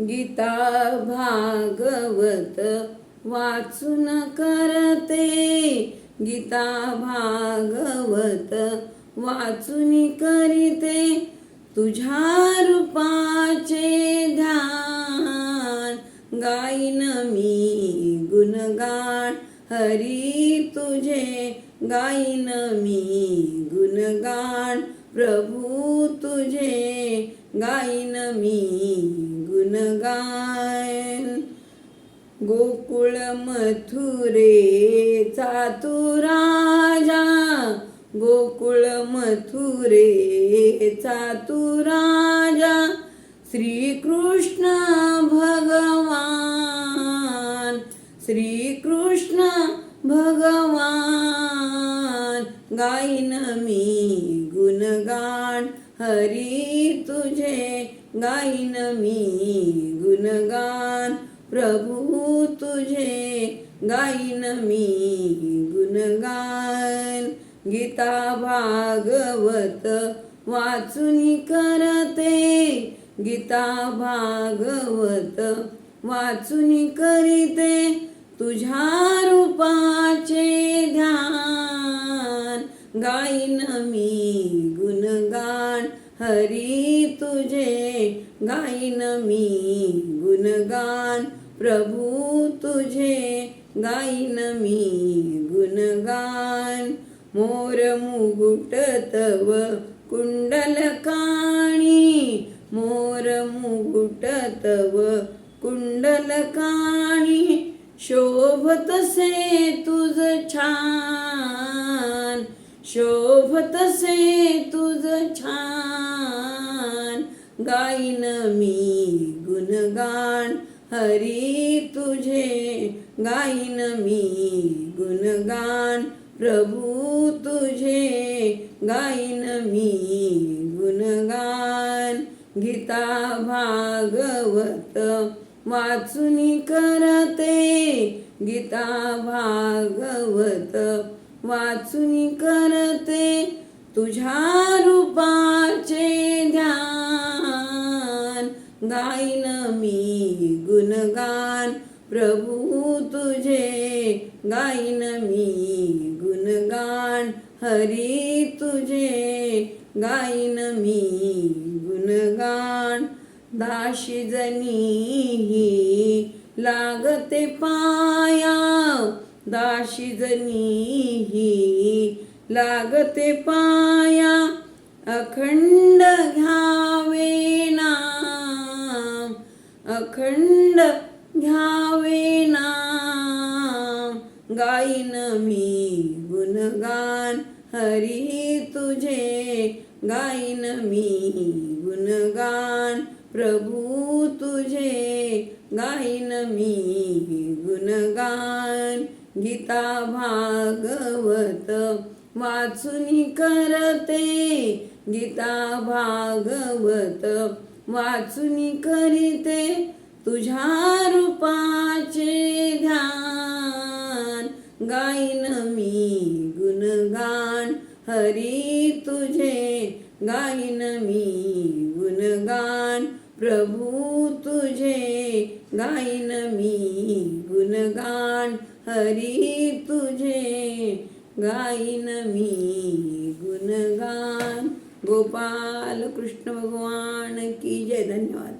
गीता भागवत वाचून करते. गीता भागवत वाचून करीते. तुझ्या रूपाचे ध्यान गाईन मी गुणगान. हरी तुझे गाईन मी गुणगान. प्रभू तुझे गाईन मी गुणगान गोकुळ मथुरेचा तू राजा. गोकुळ मथुरेचा तू राजा. श्रीकृष्ण भगवान. श्रीकृष्ण भगवान. गाईन मी गुणगान हरी तुझे. गाईन मी गुणगान. प्रभू तुझे गाईन मी गुणगान. गीता भागवत वाचून करते. गीता भागवत वाचून करीते. तुझ्या रूपाचे ध्यान गाईन मी हरी तुझे गाईन मी गुणगान. प्रभू तुझे गाईन मी गुणगान. मोर मुगुट तव कुंडलकाणी मोर मुगुट तव कुंडलकाणी शोभतसे तुझ छान. शोभतसे तुझ छान. गाईन मी गुणगान हरी तुझे. गाईन मी गुणगान प्रभू तुझे. गाईन मी गुणगान गीता भागवत वाचून करते. गीता भागवत वाचून करते तुझ्या रूपाचे ध्यान. गाईन मी गुणगान प्रभू तुझे. गाईन मी गुणगान हरी तुझे. गाईन मी गुणगान दाशी जनी लागते पाया. दाशी जनी लागते पाया अखंड घ्यावे नाम अखंड घ्यावे नाम. गाईन मी गुणगान हरी तुझे. गाईन मी गुणगान प्रभू तुझे. गाईन मी गुणगान गीता भागवत वाचुनी करते. गीता भागवत वाचुनी करीते. तुझ्या रूपाचे ध्यान गाईन मी गुणगान. हरी तुझे गाईन मी गुणगान. प्रभू तुझे गाईन मी गुणगान हरी तुझे गाईन मी गुणगान गोपाल कृष्ण भगवान की जय धन्यवाद